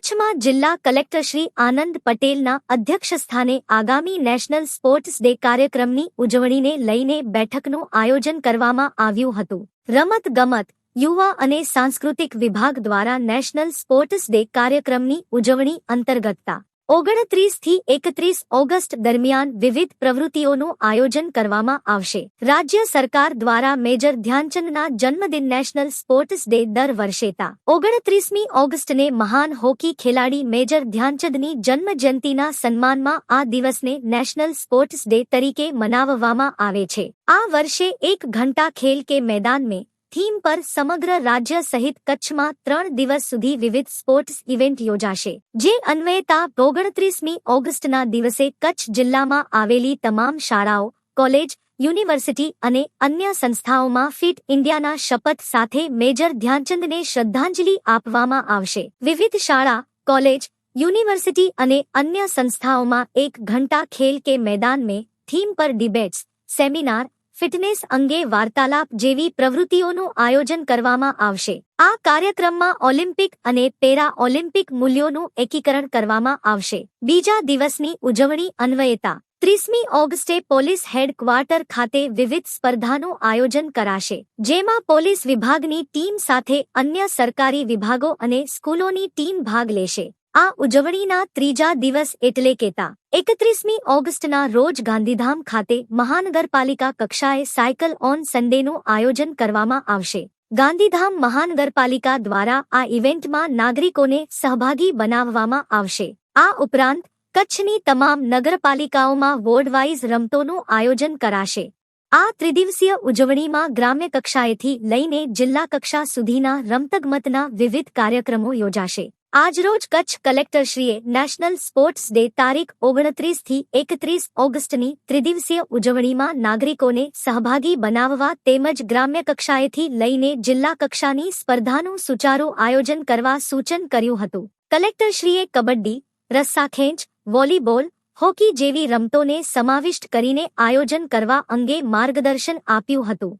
કચ્છમાં જિલ્લા કલેક્ટર શ્રી આનંદ પટેલના અધ્યક્ષસ્થાને આગામી નેશનલ સ્પોર્ટ્સ ડે કાર્યક્રમની ઉજવણીને લઈને બેઠકનું આયોજન કરવામાં આવ્યું હતું. રમત ગમત યુવા અને સાંસ્કૃતિક વિભાગ દ્વારા નેશનલ સ્પોર્ટ્સ ડે કાર્યક્રમની ઉજવણી અંતર્ગતતા ઓગણત્રીસથી એકત્રીસ ઓગસ્ટ દરમિયાન વિવિધ પ્રવૃત્તિઓનું આયોજન કરવામાં આવશે. રાજ્ય સરકાર દ્વારા મેજર ધ્યાનચંદના જન્મદિન નેશનલ સ્પોર્ટ્સ ડે દર વર્ષે તા. ઓગણત્રીસમી ઓગસ્ટને મહાન હોકી ખેલાડી મેજર ધ્યાનચંદની જન્મજયંતિના સન્માનમાં આ દિવસને નેશનલ સ્પોર્ટ્સ ડે તરીકે મનાવવામાં આવે છે. આ વર્ષે એક ઘંટા ખેલ કે મેદાન મેં થીમ પર સમગ્ર રાજ્ય સહિત કચ્છમાં ત્રણ દિવસ સુધી વિવિધ સ્પોર્ટ્સ ઇવેન્ટ યોજાશે, જે અન્વયતા ઓગણત્રીસમી ઓગસ્ટના દિવસે કચ્છ જિલ્લામાં આવેલી તમામ શાળાઓ, કોલેજ, યુનિવર્સિટી અને અન્ય સંસ્થાઓમાં ફિટ ઇન્ડિયાના શપથ સાથે મેજર ધ્યાનચંદને શ્રદ્ધાંજલિ આપવામાં આવશે. વિવિધ શાળા, કોલેજ, યુનિવર્સિટી અને અન્ય સંસ્થાઓમાં એક ઘંટા ખેલ કે મેદાન મેં થીમ પર ડિબેટ્સ, સેમિનાર ફિટનેસ અંગે વાર્તાલાપ જેવી પ્રવૃત્તિઓનું આયોજન કરવામાં આવશે. આ કાર્યક્રમમાં ઓલિમ્પિક અને પેરા ઓલિમ્પિક મૂલ્યોનું એકીકરણ કરવામાં આવશે. બીજા દિવસની ઉજવણી અન્વયતા. ત્રીસમી ઓગસ્ટે પોલીસ હેડક્વાર્ટર ખાતે વિવિધ સ્પર્ધાનું આયોજન કરાશે, જેમાં પોલીસ વિભાગની ટીમ સાથે અન્ય સરકારી વિભાગો અને સ્કૂલોની ટીમ ભાગ લેશે. આ ઉજવણીના ત્રીજા દિવસ એટલે કેતા એકત્રીસમી ઓગસ્ટના રોજ ગાંધીધામ ખાતે મહાનગરપાલિકા કક્ષાએ સાયકલ ઓન સન્ડેનું આયોજન કરવામાં આવશે. ગાંધીધામ મહાનગરપાલિકા દ્વારા આ ઇવેન્ટમાં નાગરિકોને સહભાગી બનાવવામાં આવશે. આ ઉપરાંત કચ્છની તમામ નગરપાલિકાઓમાં વોર્ડવાઇઝ રમતોનું આયોજન કરાશે. આ ત્રિદિવસીય ઉજવણીમાં ગ્રામ્ય કક્ષાએથી લઈને જિલ્લા કક્ષા સુધીના રમતગમતના વિવિધ કાર્યક્રમો યોજાશે. આજરોજ કચ્છ કલેક્ટરશ્રીએ નેશનલ સ્પોર્ટ્સ ડે તારીખ ઓગણત્રીસથી એકત્રીસ ઓગસ્ટની ત્રિદિવસીય ઉજવણીમાં નાગરિકોને સહભાગી બનાવવા તેમજ ગ્રામ્ય કક્ષાએથી લઈને જિલ્લા કક્ષાની સ્પર્ધાનું સુચારું આયોજન કરવા સૂચન કર્યું હતું. કલેક્ટરશ્રીએ કબડ્ડી રસ્સાખેંચ વોલીબોલ, હોકી જેવી રમતોને સમાવિષ્ટ કરીને આયોજન કરવા અંગે માર્ગદર્શન આપ્યું હતું.